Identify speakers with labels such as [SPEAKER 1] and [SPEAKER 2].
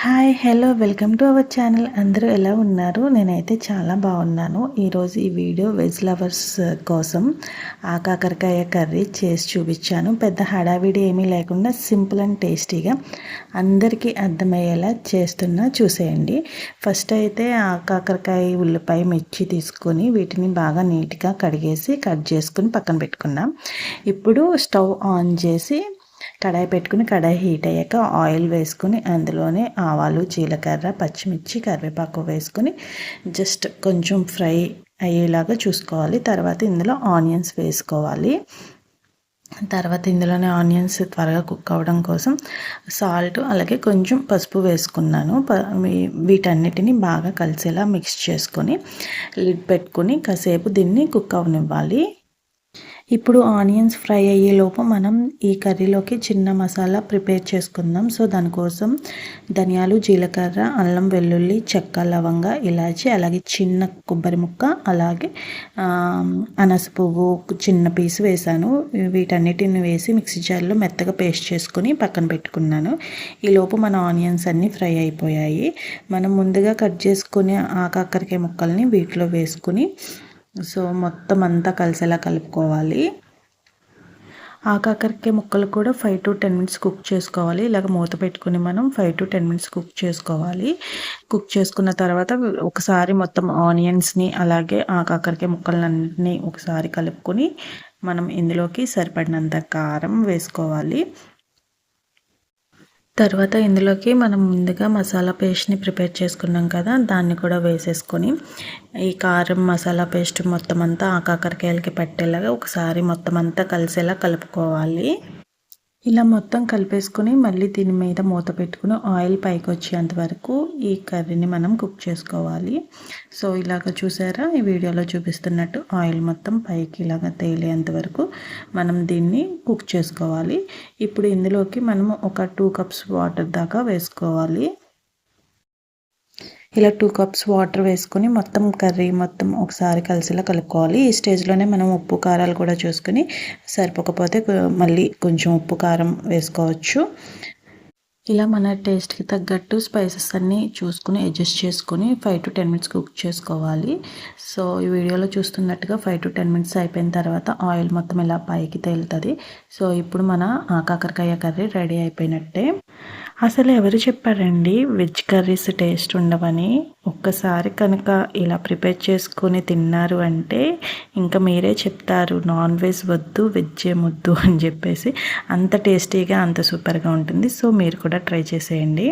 [SPEAKER 1] Hi hello welcome to our channel అందరూ ఎలా ఉన్నారు? నేనైతే చాలా బాగున్నాను. ఈరోజు ఈ వీడియో వెజ్ లవర్స్ uh, కోసం ఆకాకరకాయ కర్రీ చేసి చూపించాను. పెద్ద హడావిడి ఏమీ లేకుండా సింపుల్ అండ్ టేస్టీగా అందరికీ అర్థమయ్యేలా చేస్తున్నా చూసేయండి. ఫస్ట్ అయితే ఆకాకరకాయ ఉల్లిపాయ మిర్చి తీసుకొని వీటిని బాగా నీట్గా కడిగేసి కట్ చేసుకుని పక్కన పెట్టుకున్నాం. ఇప్పుడు స్టవ్ ఆన్ చేసి కడాయి పెట్టుకుని కడాయి హీట్ అయ్యాక ఆయిల్ వేసుకుని అందులోనే ఆవాలు జీలకర్ర పచ్చిమిర్చి కరివేపాకు వేసుకుని జస్ట్ కొంచెం ఫ్రై అయ్యేలాగా చూసుకోవాలి. తర్వాత ఇందులో ఆనియన్స్ వేసుకోవాలి. తర్వాత ఇందులోనే ఆనియన్స్ త్వరగా కుక్ అవ్వడం కోసం సాల్ట్ అలాగే కొంచెం పసుపు వేసుకున్నాను. వీటన్నిటిని బాగా కలిసేలా మిక్స్ చేసుకొని లిడ్ పెట్టుకుని కాసేపు దీన్ని కుక్ అవనివ్వాలి. ఇప్పుడు ఆనియన్స్ ఫ్రై అయ్యేలోపు మనం ఈ కర్రీలోకి చిన్న మసాలా ప్రిపేర్ చేసుకుందాం. సో దానికోసం ధనియాలు జీలకర్ర అల్లం వెల్లుల్లి చెక్క లవంగ ఇలాచి అలాగే చిన్న కొబ్బరి ముక్క అలాగే అనస పువ్వు చిన్న పీసు వేసాను. వీటన్నిటిని వేసి మిక్సీ జార్లో మెత్తగా పేస్ట్ చేసుకుని పక్కన పెట్టుకున్నాను. ఈలోపు మన ఆనియన్స్ అన్నీ ఫ్రై అయిపోయాయి. మనం ముందుగా కట్ చేసుకునే ఆ కాకరకాయ ముక్కల్ని వీటిలో వేసుకుని సో మొత్తం అంతా కలిసేలా కలుపుకోవాలి. ఆ కాకరకాయ ముక్కలు కూడా five to ten minutes cook చేసుకోవాలి. ఇలాగ మూత పెట్టుకుని మనం five to ten minutes cook చేసుకోవాలి. కుక్ చేసుకున్న తర్వాత ఒకసారి మొత్తం ఆనియన్స్ని అలాగే ఆ కాకరకాయ ముక్కలన్నింటినీ ఒకసారి కలుపుకొని మనం ఇందులోకి సరిపడినంత కారం వేసుకోవాలి. తర్వాత ఇందులోకి మనం ముందుగా మసాలా పేస్ట్ని ప్రిపేర్ చేసుకున్నాం కదా దాన్ని కూడా వేసేసుకొని ఈ కారం మసాలా పేస్ట్ మొత్తం అంతా ఆ కాకరకాయలకి పట్టేలాగా ఒకసారి మొత్తం అంతా కలిసేలా కలుపుకోవాలి. ఇలా మొత్తం కలిపేసుకుని మళ్ళీ దీని మీద మూత పెట్టుకుని ఆయిల్ పైకి వచ్చేంత వరకు ఈ కర్రీని మనం కుక్ చేసుకోవాలి. సో ఇలాగ చూసారా? ఈ వీడియోలో చూపిస్తున్నట్టు ఆయిల్ మొత్తం పైకి ఇలాగ తేలేంత వరకు మనం దీన్ని కుక్ చేసుకోవాలి. ఇప్పుడు ఇందులోకి మనము ఒక టూ కప్స్ వాటర్ దాకా వేసుకోవాలి. ఇలా టూ కప్స్ వాటర్ వేసుకొని మొత్తం కర్రీ మొత్తం ఒకసారి కలిసిలా కలుపుకోవాలి. ఈ స్టేజ్లోనే మనం ఉప్పు కారాలు కూడా చూసుకొని సరిపోకపోతే మళ్ళీ కొంచెం ఉప్పు కారం వేసుకోవచ్చు. ఇలా మన టేస్ట్కి తగ్గట్టు స్పైసెస్ అన్నీ చూసుకుని అడ్జస్ట్ చేసుకొని five to ten minutes cook చేసుకోవాలి. సో ఈ వీడియోలో చూస్తున్నట్టుగా ఫైవ్ టు టెన్ మినిట్స్ అయిపోయిన తర్వాత ఆయిల్ మొత్తం ఇలా పైకి తేలుతుంది. సో ఇప్పుడు మన కాకరకాయ కర్రీ రెడీ అయిపోయినట్టే. అసలు ఎవరు చెప్పారండి? వెజ్ కర్రీస్ టేస్ట్ ఉండవని. ఒక్కసారి కనుక ఇలా ప్రిపేర్ చేసుకొని తిన్నారు అంటే ఇంకా మీరే చెప్తారు నాన్ వెజ్ వద్దు వెజ్జే ముద్దు అని చెప్పేసి. అంత టేస్టీగా అంత సూపర్గా ఉంటుంది. సో మీరు కూడా ట్రై చేసేయండి.